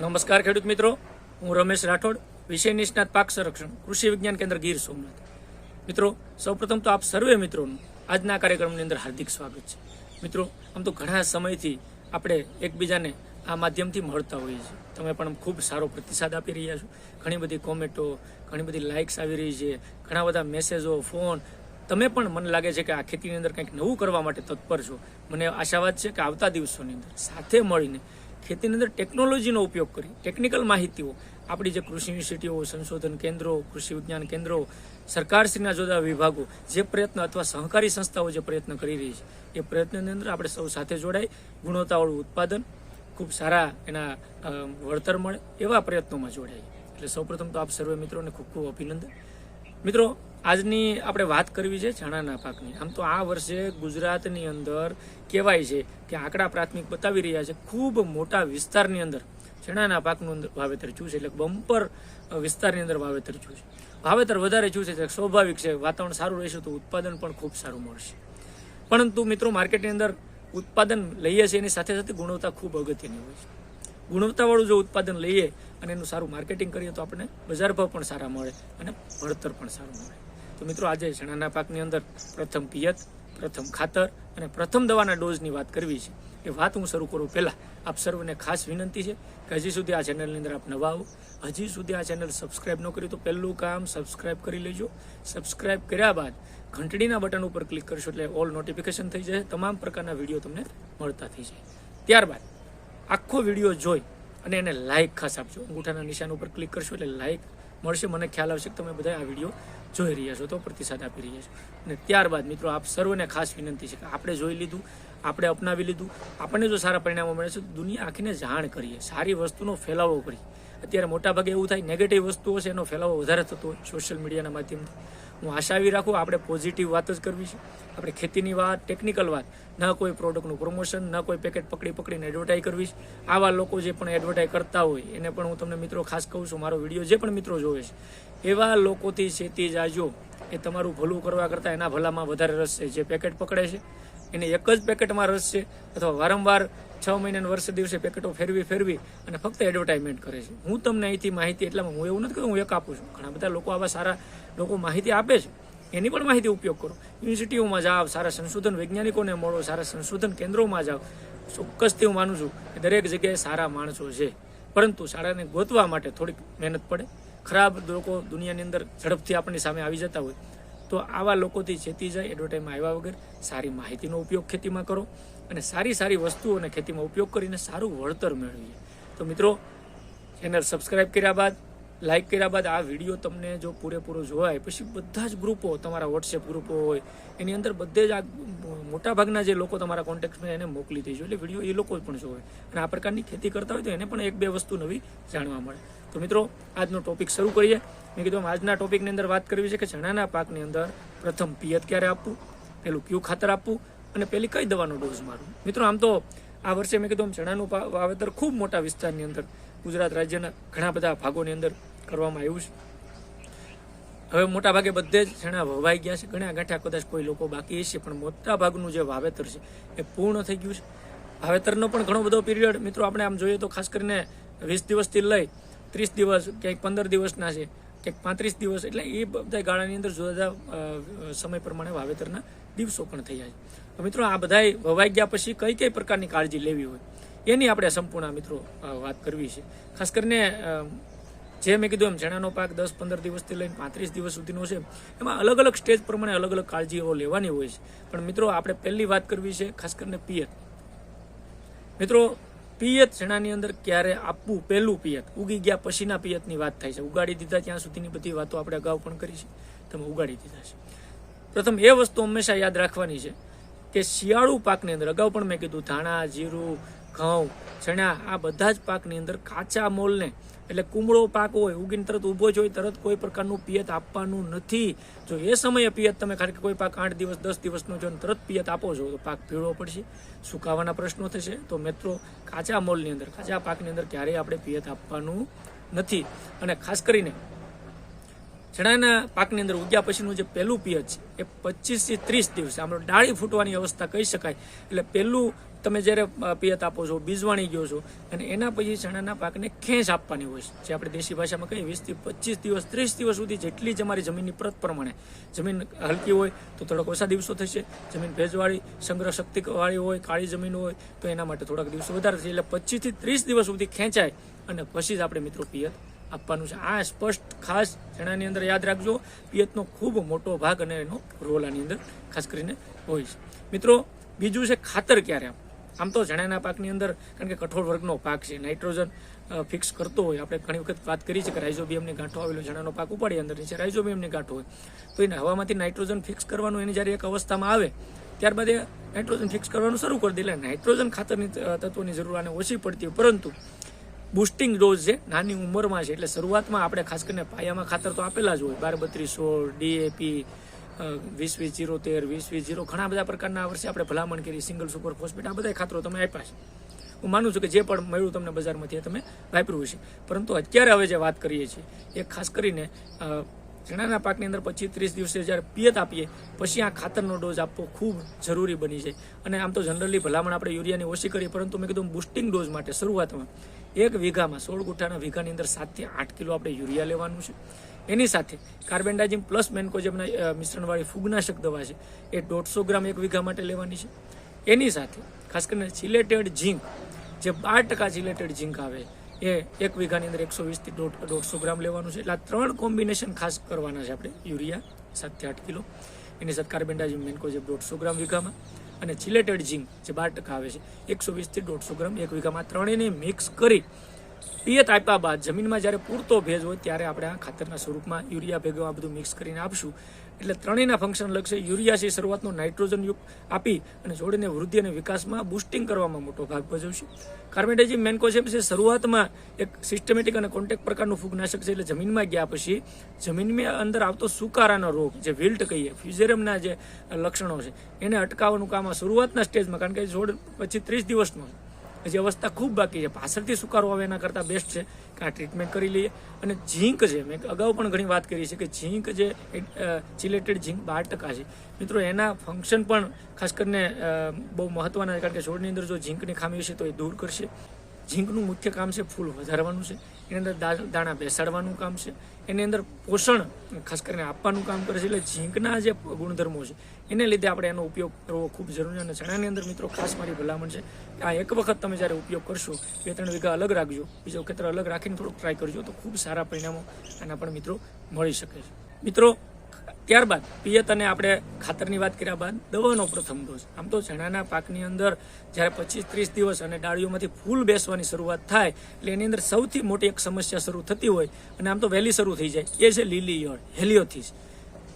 નમસ્કાર ખેડૂત મિત્રો. હું રમેશ રાઠોડ, વિષય નિષ્ણાત પાક સંરક્ષણ, કૃષિ વિજ્ઞાન કેન્દ્ર ગીર સોમનાથ. મિત્રો, સૌપ્રથમ તો આપ સર્વે મિત્રોનું આજના કાર્યક્રમની અંદર હાર્દિક સ્વાગત છે. મિત્રો, આમ તો ઘણા સમયથી આપણે એકબીજાને આ માધ્યમથી મળતા હોઈએ છીએ. તમે પણ ખૂબ સારો પ્રતિસાદ આપી રહ્યા છો. ઘણી બધી કોમેન્ટો, ઘણી બધી લાઇક્સ આવી રહી છે, ઘણા બધા મેસેજો ફોન તમે પણ મને લાગે છે કે આ ખેતીની અંદર કંઈક નવું કરવા માટે તત્પર છો. મને આશાવાદ છે કે આવતા દિવસોની અંદર સાથે મળીને ખેતીની અંદર ટેકનોલોજીનો ઉપયોગ કરી ટેકનિકલ માહિતીઓ. આપણી જે કૃષિ યુનિવર્સિટીઓ, સંશોધન કેન્દ્રો, કૃષિ વિજ્ઞાન કેન્દ્રો, સરકારશ્રીના જુદા વિભાગો, જે પ્રયત્ન અથવા સહકારી સંસ્થાઓ જે પ્રયત્ન કરી રહી છે, એ પ્રયત્નની અંદર આપણે સૌ સાથે જોડાઈ ગુણવત્તાવાળું ઉત્પાદન, ખૂબ સારા એના વળતર મળે એવા પ્રયત્નોમાં જોડાઈ. એટલે સૌપ્રથમ તો આપ સર્વે મિત્રોને ખૂબ ખૂબ અભિનંદન. મિત્રો, આજની આપણે વાત કરવી છે ચણાના પાકની. આમ તો આ વર્ષે ગુજરાતની અંદર કહેવાય છે કે આંકડા પ્રાથમિક બતાવી રહ્યા છે ખૂબ મોટા વિસ્તારની અંદર. ચણાના પાકનું વાવેતર થયું છે એટલે બમ્પર વિસ્તારની અંદર વાવેતર થયું છે. વાવેતર વધારે થયું છે સ્વાભાવિક છે, વાતાવરણ સારું રહેશે તો ઉત્પાદન પણ ખૂબ સારું મળશે. પરંતુ મિત્રો માર્કેટની અંદર ઉત્પાદન લઈએ છીએ એની સાથે સાથે ગુણવત્તા ખૂબ અગત્યની હોય છે. ગુણવત્તાવાળું જો ઉત્પાદન લઈએ અને એનું સારું માર્કેટિંગ કરીએ તો આપણને બજાર ભાવ પણ સારા મળે અને ભણતર પણ સારું મળે. તો મિત્રો આજે ચણાના પાકની અંદર પ્રથમ પિયત પ્રથમ ખાતર અને પ્રથમ દવાના ડોઝની વાત કરવી છે, એ વાત હું શરૂ કરું પહેલાં. આપ સર્વને ખાસ વિનંતી છે કે હજી સુધી આ ચેનલની અંદર આપ નવા આવો હજી સુધી આ ચેનલ સબસ્ક્રાઇબ ન કરી તો પહેલું કામ સબસ્ક્રાઇબ કરી લેજો. સબસ્ક્રાઇબ કર્યા બાદ ઘંટડીના બટન ઉપર ક્લિક કરશો એટલે ઓલ નોટિફિકેશન થઈ જાય, તમામ પ્રકારના વીડિયો તમને મળતા થઈ જાય. ત્યારબાદ આખો વીડિયો જોઈ અને એને લાઇક ખાસ આપજો. અંગૂઠાના નિશાન ઉપર ક્લિક કરશો એટલે લાઇક મળશે. મને ખ્યાલ આવશે કે તમે બધા આ વીડિયો જોઈ રહ્યા છો તો પ્રતિસાદ આપી રહ્યા છો. અને ત્યારબાદ મિત્રો આપ સર્વને ખાસ વિનંતી છે કે આપણે જોઈ લીધું, આપણે અપનાવી લીધું. આપણને જો સારા પરિણામો મળે છે તો દુનિયા આખીને જાણ કરીએ. સારી વસ્તુનો ફેલાવો કરીએ. અત્યારે મોટાભાગે એવું થાય નેગેટિવ વસ્તુઓ છે, એનો ફેલાવો વધારે થતો હોય સોશિયલ મીડિયાના માધ્યમથી. હું આશા એવી રાખું, આપણે પોઝિટિવ વાત જ કરવી છે. આપણે ખેતીની વાત ટેકનિકલ વાત, ન કોઈ પ્રોડક્ટનું પ્રમોશન ન કોઈ પેકેટ પકડી પકડીને એડવર્ટાઇઝ કરવી આવા લોકો જે પણ એડવર્ટાઈઝ કરતા હોય, એને પણ હું તમને મિત્રો ખાસ કહું છું, મારો વીડિયો જે પણ મિત્રો જોવે છે, એવા લોકોથી ચેતી જાજો, એ તમારું ભલું કરવા કરતાં એના ભલામાં વધારે રસ છે. જે પેકેટ પકડે છે, એને એક જ પેકેટમાં રસ છે, અથવા વારંવાર છ મહિના વર્ષ દિવસે પેકેટો ફેરવી ફેરવી અને ફક્ત એડવર્ટાઇઝમેન્ટ કરે છે. હું તમને અહીંથી માહિતી એટલામાં, હું એવું નથી કહું હું એક આપું છું. ઘણા બધા લોકો આવા સારા લોકો માહિતી આપે છે. એની પણ માહિતી ઉપયોગ કરો. યુનિવર્સિટીઓમાં જાઓ, સારા સંશોધન વૈજ્ઞાનિકોને મળો, સારા સંશોધન કેન્દ્રોમાં જાઓ. ચોક્કસથી હું માનું છું કે દરેક જગ્યાએ સારા માણસો છે. પરંતુ શાળાને ગોતવા માટે થોડીક મહેનત પડે. ખરાબ લોકો દુનિયાની અંદર ઝડપથી આપણી સામે આવી જતા હોય. તો આવા લોકોથી ચેતી જાય. એડવર્ટાઈઝમાં આવ્યા વગર સારી માહિતીનો ઉપયોગ ખેતીમાં કરો અને સારી સારી વસ્તુઓને ખેતીમાં ઉપયોગ કરીને સારું વળતર મેળવીએ. તો મિત્રો, ચેનલ સબસ્ક્રાઈબ કર્યા બાદ, લાઇક કર્યા બાદ આ વીડિયો તમને જો પૂરેપૂરો જોવાય, પછી બધા જ ગ્રુપો તમારા વોટ્સએપ ગ્રુપો હોય, એની અંદર બધે જ આ મોટાભાગના જે લોકો તમારા કોન્ટેક્ટમાં એને મોકલી દેજો. એટલે વીડિયો એ લોકો પણ જોવે. અને આ પ્રકારની ખેતી કરતા હોય તો એને પણ એક બે વસ્તુ નવી જાણવા મળે. તો મિત્રો, આજનો ટોપિક શરૂ કરીએ. મેં કીધું આજના ટોપિકની અંદર વાત કરવી છે કે ચણાના પાકની અંદર પ્રથમ પિયત ક્યારે આપવું? પેલું ક્યુ ખાતર આપવું? અને પેલી કઈ દવાનો ડોઝ મારવું? મિત્રો, આમ તો આ વર્ષે મેં કીધું આમ ચણાનું વાવેતર ખૂબ મોટા વિસ્તારની અંદર ગુજરાત રાજ્યના ઘણા બધા ભાગોની અંદર કરવામાં આવ્યું છે. હવે મોટા ભાગે બધે જ ચણા વવાઈ ગયા છે. ઘણા ગાંઠા કદાચ કોઈ લોકો બાકી હશે, પણ મોટા ભાગનું જે વાવેતર છે એ પૂર્ણ થઈ ગયું છે. વાવેતરનો પણ ઘણો બધો પીરિયડ મિત્રો, આપણે આમ જોઈએ તો ખાસ કરીને વીસ દિવસથી લઈ ત્રીસ દિવસ, ક્યાંક પંદર દિવસના છે, ક્યાંક પાંત્રીસ દિવસ, એટલે એ બધા ગાળાની અંદર જુદા જુદા સમય પ્રમાણે વાવેતરના દિવસો પણ થઈ જાય મિત્રો, આ બધાય વવાઈ ગયા પછી કઈ કઈ પ્રકારની કાળજી લેવી હોય, એની આપણે સંપૂર્ણ મિત્રો વાત કરવી છે. ખાસ કરીને જે મેં કીધું એમ ચણાનો પાક દસ પંદર દિવસથી લઈને પાંત્રીસ દિવસ સુધીનો છે, એમાં અલગ અલગ સ્ટેજ પ્રમાણે અલગ અલગ કાળજીઓ લેવાની હોય છે. પણ મિત્રો, આપણે પહેલી વાત કરવી છે, ખાસ કરીને પિયત. મિત્રો પિયત ચણાની અંદર ક્યારે આપવું, પહેલું પિયત. ઉગી ગયા પછીના પિયતની વાત થાય છે. ઉગાડી દીધા ત્યાં સુધીની બધી વાતો આપણે અગાઉ પણ કરી છે. તમે ઉગાડી દીધા છે. પ્રથમ એ વસ્તુ હંમેશા યાદ રાખવાની છે કે શિયાળુ પાકની અંદર, અગાઉ પણ મેં કીધું ધાણા, જીરું ઘઉં, ચણા, આ બધા જ પાકની અંદર કાચા મોલને, એટલે કુમળો પાક હોય, ઉગીને તરત ઊભો જ હોય, તરત કોઈ પ્રકારનું પિયત આપવાનું નથી. જો એ સમયે પિયત તમે કે કોઈ પાક આઠ દિવસ, દસ દિવસનો જો તરત પિયત આપો છો, તો પાક પીળો પડશે. સુકાવાના પ્રશ્નો થશે. તો મિત્રો, કાચા મોલની અંદર, કાચા પાકની અંદર ક્યારેય આપણે પિયત આપવાનું નથી. અને ખાસ કરીને ચણાના પાકની અંદર ઉગ્યા પછીનું જે પહેલું પિયત છે, એ પચીસથી ત્રીસ દિવસ આપણે ડાળી ફૂટવાની અવસ્થા કહી શકાય. એટલે પહેલું તમે જ્યારે પિયત આપો છો, બીજવાણી ગયો છો, અને એના પછી ચણાના પાકને ખેંચ આપવાની હોય છે. જે આપણે દેશી ભાષામાં કહીએ વીસથી પચીસ દિવસ, ત્રીસ દિવસ સુધી જેટલી જ અમારી જમીનની પ્રત પ્રમાણે. જમીન હલકી હોય તો થોડાક ઓછા દિવસો થશે. જમીન ભેજવાળી સંગ્રહ શક્તિવાળી હોય, કાળી જમીન હોય, તો એના માટે થોડાક દિવસો વધારે થશે. એટલે પચીસથી ત્રીસ દિવસ સુધી ખેંચાય અને પછી જ આપણે મિત્રો પિયત આપવાનું છે. આ સ્પષ્ટ, ખાસ ચણાની અંદર યાદ રાખજો, પિયતનો ખૂબ મોટો ભાગ અને એનો રોલ આની અંદર ખાસ કરીને હોય છે. મિત્રો, બીજું છે ખાતર ક્યારે? આમ આમ તો જણાના પાકની અંદર, કારણ કે કઠોળ વર્ગનો પાક છે, નાઇટ્રોજન ફિક્સ કરતો હોય. આપણે ઘણી વખત વાત કરી છે કે રાઇઝોબિયમની ગાંઠો આવેલો જણાનો પાક ઉપાડી અંદર, નીચે રાઇઝોબિયમની ગાંઠો હોય. તો એને હવામાંથી નાઇટ્રોજન ફિક્સ કરવાનું, એની જ્યારે એક અવસ્થામાં આવે, ત્યારબાદ એ નાઇટ્રોજન ફિક્સ કરવાનું શરૂ કરી દે. એટલે નાઇટ્રોજન ખાતરની તત્વોની જરૂર આને ઓછી પડતી હોય. પરંતુ બુસ્ટિંગ ડોઝ છે, નાની ઉંમરમાં છે, એટલે શરૂઆતમાં આપણે ખાસ કરીને પાયામાં ખાતર તો આપેલા જ હોય બાર બત્રીસ સોળ ડીએપી વીસ વીસ જીરો તેર, વીસ વીસ જીરો, ઘણા બધા પ્રકારના વર્ષે આપણે ભલામણ કરી, સિંગલ સુપર ફોસ્ફેટ, આ બધા ખાતરો તમે આપ્યા છે. હું માનું છું કે જે પણ મળ્યું તમને બજારમાંથી તમે વાપર્યું હશે. પરંતુ અત્યારે હવે જે વાત કરીએ છીએ, એ ખાસ કરીને ચણાના પાકની અંદર પચીસ ત્રીસ દિવસે જ્યારે પિયત આપીએ, પછી આ ખાતરનો ડોઝ આપવો ખૂબ જરૂરી બની જાય. અને આમ તો જનરલી ભલામણ આપણે યુરિયાની ઓછી કરીએ, પરંતુ મેં કીધું બુસ્ટિંગ ડોઝ માટે શરૂઆતમાં એક વીઘામાં સોળ ગુઠ્ઠાના વીઘાની અંદર સાતથી આઠ કિલો આપણે યુરિયા લેવાનું છે. એની સાથે કાર્બેન્ડાજિમ પ્લસ મેન્કોજેમના મિશ્રણવાળી ફૂગનાશક દવા છે, એ દોઢસો ગ્રામ એક વીઘા માટે લેવાની છે. એની સાથે ખાસ કરીને સિલેટેડ ઝીંક જે બાર ટકા સિલેટેડ ઝીંક આવે એ એક વીઘાની અંદર એકસો વીસથી દોઢ દોઢસો ગ્રામ લેવાનું છે. એટલે આ ત્રણ કોમ્બિનેશન ખાસ કરવાના છે આપણે. યુરિયા સાતથી આઠ કિલો, એની સાથે કાર્બેન્ડાઝિમ, મેન્કોજેબ દોઢસો ગ્રામ વીઘામાં, અને ચિલેટેડ ઝીંક જે બાર ટકા આવે છે, એકસો વીસથી દોઢસો ગ્રામ એક વીઘામાં. ત્રણેયને મિક્સ કરી પિયત આપ્યા બાદ જમીનમાં જ્યારે પૂરતો ભેજ હોય ત્યારે આપણે આ ખાતરના સ્વરૂપમાં યુરિયા ભેગો આ બધું મિક્સ કરીને આપશું. એટલે ત્રણેયના ફંક્શન લક્ષે યુરિયા છે શરૂઆતનો નાઇટ્રોજન યુક્ત આપી અને જોડીને વૃદ્ધિ અને વિકાસમાં બુસ્ટિંગ કરવામાં મોટો ભાગ ભજવશે. કાર્બેન્ડાજિમ મેન્કોસેપ છે શરૂઆતમાં એક સિસ્ટમેટિક અને કોન્ટેક્ટ પ્રકારનું ફૂગનાશક છે એટલે જમીનમાં ગયા પછી જમીનમાં અંદર આવતો સુકારાનો રોગ જે વિલ્ટ કહીએ ફ્યુઝેરમના જે લક્ષણો છે, એને અટકાવવાનું કામ આ શરૂઆતના સ્ટેજમાં કારણ કે છોડ પછી ત્રીસ દિવસનો હજી અવસ્થા ખૂબ બાકી છે. પાછળથી સુકારો આવે એના કરતાં બેસ્ટ છે કે આ ટ્રીટમેન્ટ કરી લઈએ. અને ઝીંક છે મેં અગાઉ પણ ઘણી વાત કરી છે કે ઝીંક જે ચિલેટેડ ઝીંક બાર ટકા છે. મિત્રો, એના ફંક્શન પણ ખાસ કરીને બહુ મહત્વના છે. કારણ કે છોડની અંદર જો ઝીંકની ખામી હશે તો એ દૂર કરશે. ઝીંકનું મુખ્ય કામ છે ફૂલ વધારવાનું છે. એની અંદર દાણા બેસાડવાનું કામ છે. એની અંદર પોષણ ખાસ કરીને આપવાનું કામ કરે છે એટલે ઝીંકના જે ગુણધર્મો છે, એને લીધે આપણે એનો ઉપયોગ કરવો ખૂબ જરૂરી છે અને ચણાની અંદર મિત્રો ખાસ મારી ભલામણ છે કે આ એક વખત તમે જ્યારે ઉપયોગ કરશો, બે, ત્રણ વીઘા અલગ રાખજો. બીજો ખેતર અલગ રાખીને થોડુંક ટ્રાય કરજો તો ખૂબ સારા પરિણામો આના પણ મિત્રો મળી શકે છે. મિત્રો ત્યારબાદ પિયત અને આપણે ખાતરની વાત કર્યા બાદ દવાનો પ્રથમ ડોઝ. આમ તો ચણાના પાકની અંદર જ્યારે પચીસ ત્રીસ દિવસ અને ડાળીઓમાંથી ફૂલ બેસવાની શરૂઆત થાય, એટલે એની અંદર સૌથી મોટી એક સમસ્યા શરૂ થતી હોય, અને આમ તો વહેલી શરૂ થઈ જાય. એ છે લીલી યળ, હેલિયોથીસ.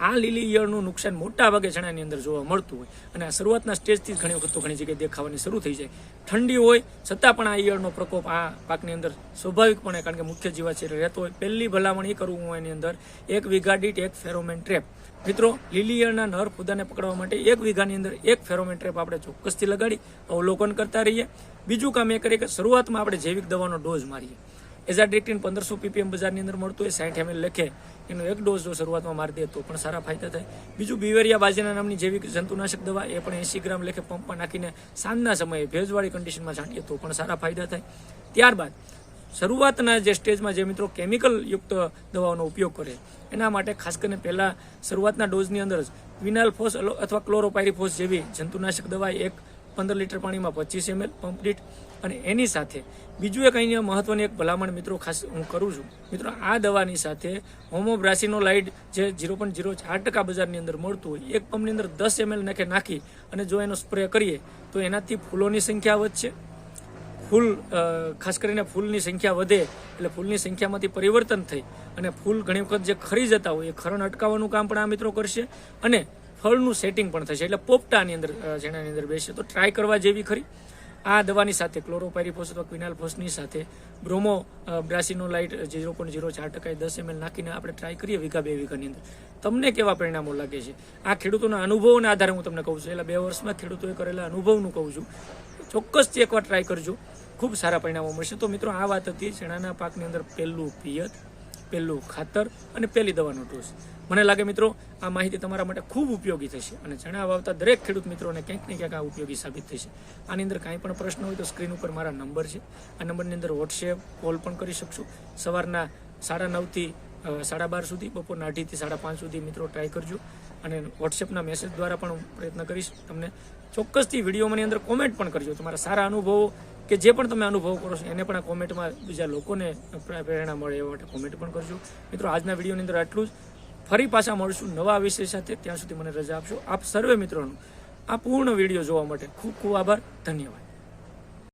આ લીલી ઈયળનું નુકસાન મોટા ભાગે ચણાની અંદર જોવા મળતું હોય. અને આ શરૂઆતના સ્ટેજથી જ ઘણી વખત તો ઘણી જગ્યાએ દેખાવાની શરૂ થઈ જાય. ઠંડી હોય, છતાં પણ આ ઈયળનો પ્રકોપ આ પાકની અંદર સ્વાભાવિકપણે કારણ કે મુખ્ય જીવાત રહેતો હોય. પહેલી ભલામણ એ કરવું હોય એની અંદર, એક વીઘા દીઠ એક ફેરોમેન ટ્રેપ. મિત્રો, લીલી ઈયળના નર ફૂદાને પકડવા માટે એક વીઘાની અંદર એક ફેરોમેન ટ્રેપ આપણે ચોક્કસથી લગાડી, અવલોકન કરતા રહીએ. બીજું કામ એ કરીએ કે શરૂઆતમાં આપણે જૈવિક દવાનો ડોઝ મારીએ. એઝાડ્રિક્ટિન પંદરસો પીપીએમ બજારની અંદર મળતું હોય, સાઠ એમએલ લખે, એનો એક ડોઝ જો શરૂઆતમાં મારી દે તો પણ સારા ફાયદા થાય. બીજું બીવેરિયા બાજીના નામની જૈવિક જંતુનાશક દવા, એ પણ એંસી ગ્રામ લેખે, પંપમાં નાખીને સાંજના સમયે ભેજવાળી કન્ડિશનમાં છાંટીએ તો પણ સારા ફાયદા થાય. ત્યારબાદ, શરૂઆતના જે સ્ટેજમાં જે મિત્રો કેમિકલ યુક્ત દવાઓનો ઉપયોગ કરે, એના માટે ખાસ કરીને પહેલાં શરૂઆતના ડોઝની અંદર જ વિનાલ્ફોસ અથવા ક્લોરોપાયરીફોસ જેવી જંતુનાશક દવા એક પંદર લીટર પાણીમાં પચીસ એમએલ પંપ દીઠ. અને એની સાથે બીજું એક અહીંયા મહત્વની એક ભલામણ મિત્રો ખાસ હું કરું છું. મિત્રો, આ દવાની સાથે હોમોબ્રાસિનોલાઇડ જે ઝીરો પોઈન્ટ ઝીરો ચાર ટકા બજારની અંદર મળતું હોય, એક પંપની અંદર દસ એમએલ નાખે નાખી અને જો એનો સ્પ્રે કરીએ, તો એનાથી ફૂલોની સંખ્યા વધશે. ફૂલ ખાસ કરીને ફૂલની સંખ્યા વધે એટલે ફૂલની સંખ્યામાંથી પરિવર્તન થઈ અને ફૂલ ઘણી વખત જે ખરી જતા હોય એ ખરણ અટકાવવાનું કામ પણ આ મિત્રો કરશે. અને ફળનું સેટિંગ પણ થશે. એટલે પોપટાની અંદર જેનાની અંદર બેસે. તો ટ્રાય કરવા જેવી ખરી. આ દવાની સાથે ક્લોરોપાયરીફોસ અથવા ક્વિનાલફોસની સાથે bromo brassinolide zero point zero ચાર ટકા દસ એમએલ નાખીને આપણે ટ્રાય કરીએ વીઘા બે વીઘાની અંદર. તમને કેવા પરિણામો લાગે છે? આ ખેડૂતોના અનુભવોના આધારે હું તમને કહું છું. એટલે બે વર્ષમાં ખેડૂતોએ કરેલા અનુભવનું કહું છું. ચોક્કસથી એકવાર ટ્રાય કરજો. ખૂબ સારા પરિણામો મળશે. તો મિત્રો, આ વાત હતી ચણાના પાકની અંદર પહેલું પિયત. પહેલું ખાતર અને પહેલી દવાનો ડોઝ મને લાગે મિત્રો, આ માહિતી તમારા માટે ખૂબ ઉપયોગી થશે અને ચણા વાવતા દરેક ખેડૂત મિત્રોને ક્યાંક ને ક્યાંક આ ઉપયોગી સાબિત થશે. આની અંદર કાંઈ પણ પ્રશ્ન હોય તો સ્ક્રીન ઉપર મારા નંબર છે. આ નંબરની અંદર વોટ્સએપ કોલ પણ કરી શકશો. સવારના સાડા નવથી સાડા બાર સુધી, બપોરના અઢીથી સાડા પાંચ સુધી મિત્રો ટ્રાય કરજો. અને વોટ્સએપના મેસેજ દ્વારા પણ પ્રયત્ન કરીશ તમને ચોક્કસથી વિડીયોમાંની અંદર કોમેન્ટ પણ કરજો. તમારા સારા અનુભવો કે જે પણ તમે અનુભવ કરો છો, એને પણ આ કોમેન્ટમાં બીજા લોકોને પ્રેરણા મળે એ માટે કોમેન્ટ પણ કરજો. મિત્રો, આજના વિડીયોની અંદર આટલું જ. ફરી પાછા મળશું નવા વિષય સાથે. ત્યાં સુધી મને રજા આપશો. આપ સર્વે મિત્રોનો આ પૂર્ણ વીડિયો જોવા માટે ખૂબ ખૂબ આભાર. ધન્યવાદ.